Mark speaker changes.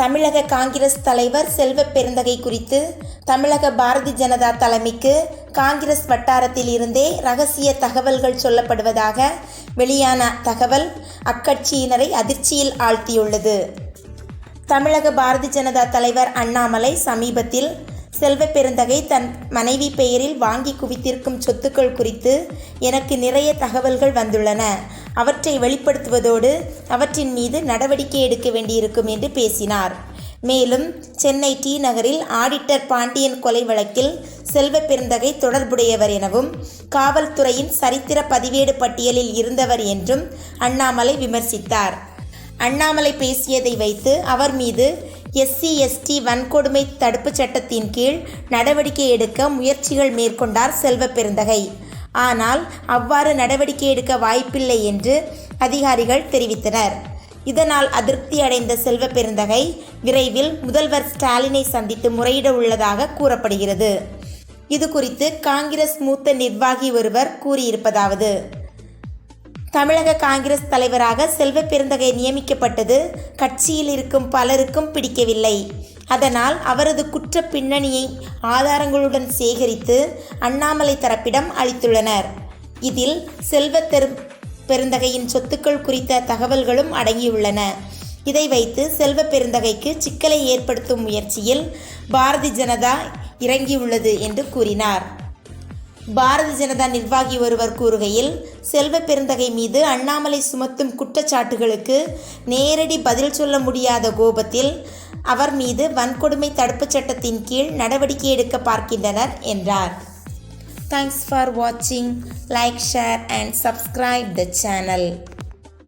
Speaker 1: தமிழக காங்கிரஸ் தலைவர் செல்வ பெருந்தகை குறித்து தமிழக பாரதிய ஜனதா தலைமைக்கு காங்கிரஸ் வட்டாரத்தில் இருந்தே ரகசிய தகவல்கள் சொல்லப்படுவதாக வெளியான தகவல் அக்கட்சியினரை அதிர்ச்சியில் ஆழ்த்தியுள்ளது. தமிழக பாரதிய ஜனதா தலைவர் அண்ணாமலை சமீபத்தில் செல்வ பெருந்தகை தன் மனைவி பெயரில் வாங்கி குவித்திருக்கும் சொத்துக்கள் குறித்து எனக்கு நிறைய தகவல்கள் வந்துள்ளன. அவற்றை வெளிப்படுத்துவதோடு அவற்றின் மீது நடவடிக்கை எடுக்க வேண்டியிருக்கும் என்று பேசினார். மேலும் சென்னை டி நகரில் ஆடிட்டர் பாண்டியன் கொலை வழக்கில் செல்வ பெருந்தகை தொடர்புடையவர் எனவும் காவல்துறையின் சரித்திர பதிவேடு பட்டியலில் இருந்தவர் என்றும் அண்ணாமலை விமர்சித்தார். அண்ணாமலை பேசியதை வைத்து அவர் மீது எஸ்சி எஸ்டி வன்கொடுமை தடுப்புச் சட்டத்தின் கீழ் நடவடிக்கை எடுக்க முயற்சிகள் மேற்கொண்டார் செல்வ பெருந்தகை. ஆனால் அவ்வாறு நடவடிக்கை எடுக்க வாய்ப்பில்லை என்று அதிகாரிகள் தெரிவித்தனர். இதனால் அதிருப்தி அடைந்த செல்வ பெருந்தகை விரைவில் முதல்வர் ஸ்டாலினை சந்தித்து முறையிட உள்ளதாக கூறப்படுகிறது. இது குறித்து காங்கிரஸ் மூத்த நிர்வாகி ஒருவர் கூறியிருப்பதாவது. தமிழக காங்கிரஸ் தலைவராக செல்வ பெருந்தகை நியமிக்கப்பட்டது கட்சியில் இருக்கும் பலருக்கும் பிடிக்கவில்லை. அதனால் அவரது குற்ற பின்னணியை ஆதாரங்களுடன் சேகரித்து அண்ணாமலை தரப்பிடம் அளித்துள்ளனர். இதில் செல்வத்தெரு தெரு பெருந்தகையின் சொத்துக்கள் குறித்த தகவல்களும் அடங்கியுள்ளன. இதை வைத்து செல்வ பெருந்தகைக்கு சிக்கலை ஏற்படுத்தும் முயற்சியில் பாரதிய ஜனதா இறங்கியுள்ளது என்று கூறினார். பாரதிய ஜனதா நிர்வாகி ஒருவர் கூறுகையில் செல்வ பெருந்தகை மீது அண்ணாமலை சுமத்தும் குற்றச்சாட்டுகளுக்கு நேரடி பதில் சொல்ல முடியாத கோபத்தில் அவர் மீது வன்கொடுமை தடுப்புச் சட்டத்தின் கீழ் நடவடிக்கை எடுக்க பார்க்கின்றனர் என்றார். தேங்க்ஸ் ஃபார் வாட்சிங் like share and subscribe the channel